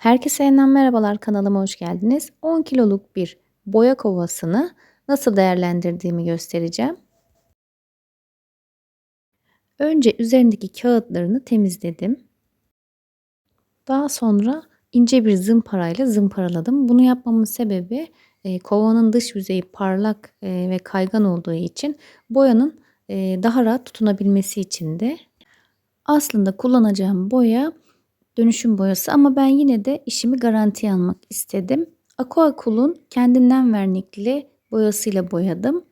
Herkese yeniden merhabalar kanalıma hoş geldiniz. 10 kiloluk bir boya kovasını nasıl değerlendirdiğimi göstereceğim. Önce üzerindeki kağıtlarını temizledim. Daha sonra ince bir zımparayla zımparaladım. Bunu yapmamın sebebi e, kovanın dış yüzeyi parlak e, ve kaygan olduğu için boyanın e, daha rahat tutunabilmesi içindi. Aslında kullanacağım boya dönüşüm boyası ama ben yine de işimi garantiye almak istedim. Aquacool'un kendinden vernikli boyasıyla boyadım.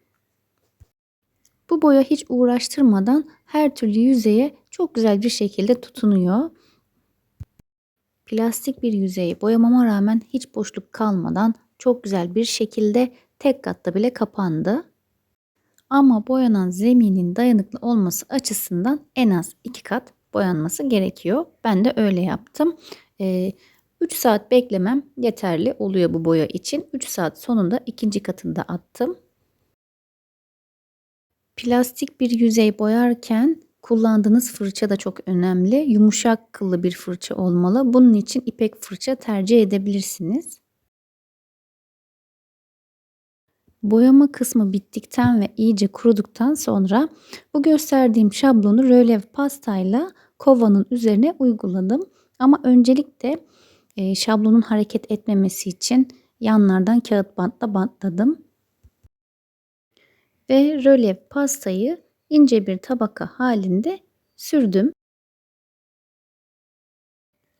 Bu boya hiç uğraştırmadan her türlü yüzeye çok güzel bir şekilde tutunuyor. Plastik bir yüzeyi boyamama rağmen hiç boşluk kalmadan çok güzel bir şekilde tek katta bile kapandı. Ama boyanan zeminin dayanıklı olması açısından en az iki kat boyanması gerekiyor. Ben de öyle yaptım. Ee, 3 saat beklemem yeterli oluyor bu boya için. 3 saat sonunda ikinci katında attım. Plastik bir yüzey boyarken kullandığınız fırça da çok önemli. Yumuşak kıllı bir fırça olmalı. Bunun için ipek fırça tercih edebilirsiniz. Boyama kısmı bittikten ve iyice kuruduktan sonra bu gösterdiğim şablonu rölev pastayla kovanın üzerine uyguladım. Ama öncelikle e, şablonun hareket etmemesi için yanlardan kağıt bantla bantladım. Ve rölev pastayı ince bir tabaka halinde sürdüm.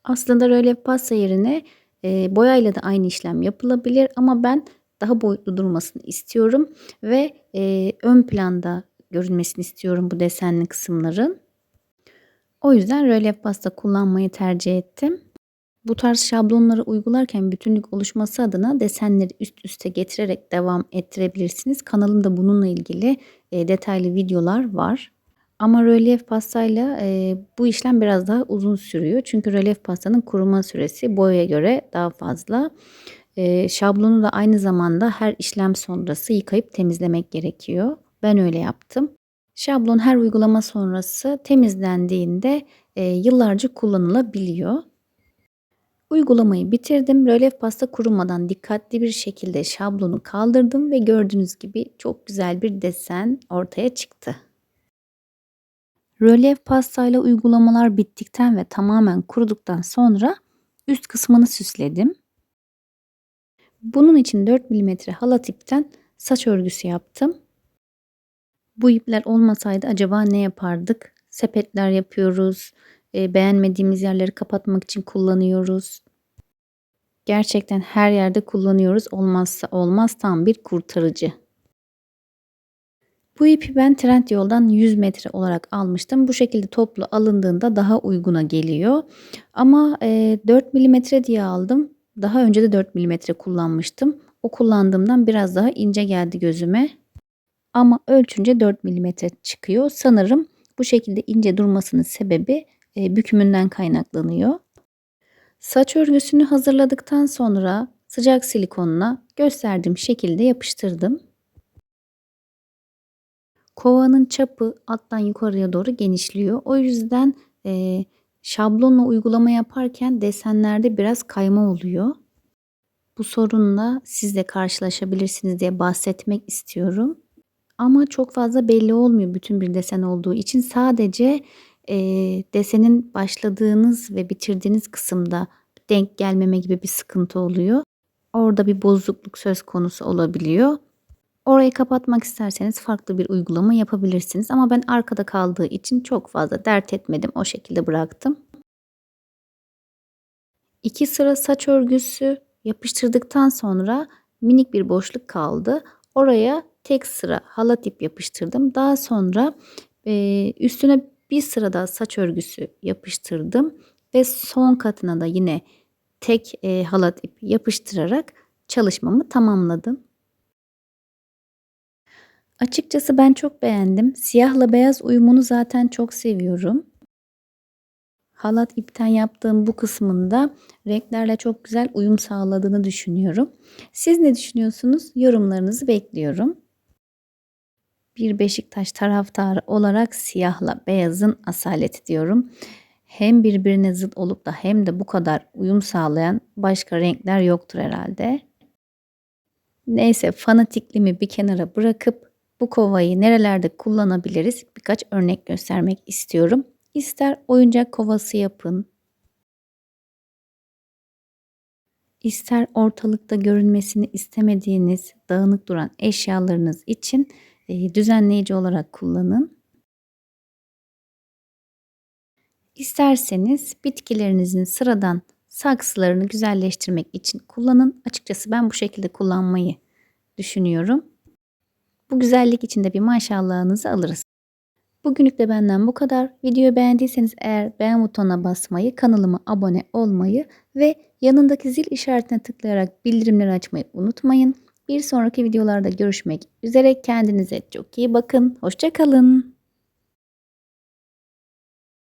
Aslında rölev pasta yerine e, boyayla da aynı işlem yapılabilir ama ben daha boyutlu durmasını istiyorum ve e, ön planda görünmesini istiyorum bu desenli kısımların. O yüzden rölyef pasta kullanmayı tercih ettim. Bu tarz şablonları uygularken bütünlük oluşması adına desenleri üst üste getirerek devam ettirebilirsiniz. Kanalımda bununla ilgili e, detaylı videolar var. Ama rölyef pastayla e, bu işlem biraz daha uzun sürüyor. Çünkü rölyef pastanın kuruma süresi boyaya göre daha fazla. E, şablonu da aynı zamanda her işlem sonrası yıkayıp temizlemek gerekiyor. Ben öyle yaptım. Şablon her uygulama sonrası temizlendiğinde e, yıllarca kullanılabiliyor. Uygulamayı bitirdim. Rölyef pasta kurumadan dikkatli bir şekilde şablonu kaldırdım ve gördüğünüz gibi çok güzel bir desen ortaya çıktı. Rölyef pastayla uygulamalar bittikten ve tamamen kuruduktan sonra üst kısmını süsledim. Bunun için 4 mm halat ipten saç örgüsü yaptım. Bu ipler olmasaydı acaba ne yapardık? Sepetler yapıyoruz. E, beğenmediğimiz yerleri kapatmak için kullanıyoruz. Gerçekten her yerde kullanıyoruz. Olmazsa olmaz tam bir kurtarıcı. Bu ipi ben Trendyol'dan 100 metre olarak almıştım. Bu şekilde toplu alındığında daha uyguna geliyor. Ama e, 4 milimetre diye aldım. Daha önce de 4 milimetre kullanmıştım. O kullandığımdan biraz daha ince geldi gözüme. Ama ölçünce 4 mm çıkıyor. Sanırım bu şekilde ince durmasının sebebi e, bükümünden kaynaklanıyor. Saç örgüsünü hazırladıktan sonra sıcak silikonla gösterdiğim şekilde yapıştırdım. Kovanın çapı alttan yukarıya doğru genişliyor. O yüzden e, şablonla uygulama yaparken desenlerde biraz kayma oluyor. Bu sorunla siz de karşılaşabilirsiniz diye bahsetmek istiyorum. Ama çok fazla belli olmuyor bütün bir desen olduğu için. Sadece e, desenin başladığınız ve bitirdiğiniz kısımda denk gelmeme gibi bir sıkıntı oluyor. Orada bir bozukluk söz konusu olabiliyor. Orayı kapatmak isterseniz farklı bir uygulama yapabilirsiniz. Ama ben arkada kaldığı için çok fazla dert etmedim. O şekilde bıraktım. İki sıra saç örgüsü yapıştırdıktan sonra minik bir boşluk kaldı. Oraya tek sıra halat ip yapıştırdım. Daha sonra e, üstüne bir sıra daha saç örgüsü yapıştırdım ve son katına da yine tek e, halat ip yapıştırarak çalışmamı tamamladım. Açıkçası ben çok beğendim. Siyahla beyaz uyumunu zaten çok seviyorum. Halat ipten yaptığım bu kısmında renklerle çok güzel uyum sağladığını düşünüyorum. Siz ne düşünüyorsunuz? Yorumlarınızı bekliyorum bir Beşiktaş taraftarı olarak siyahla beyazın asaleti diyorum. hem birbirine zıt olup da hem de bu kadar uyum sağlayan başka renkler yoktur herhalde. Neyse fanatikliğimi bir kenara bırakıp bu kovayı nerelerde kullanabiliriz birkaç örnek göstermek istiyorum. İster oyuncak kovası yapın, ister ortalıkta görünmesini istemediğiniz dağınık duran eşyalarınız için e, düzenleyici olarak kullanın. İsterseniz bitkilerinizin sıradan saksılarını güzelleştirmek için kullanın. Açıkçası ben bu şekilde kullanmayı düşünüyorum. Bu güzellik için de bir maşallahınızı alırız. Bugünlük de benden bu kadar. Videoyu beğendiyseniz eğer beğen butonuna basmayı, kanalıma abone olmayı ve yanındaki zil işaretine tıklayarak bildirimleri açmayı unutmayın. Bir sonraki videolarda görüşmek üzere. Kendinize çok iyi bakın. Hoşçakalın.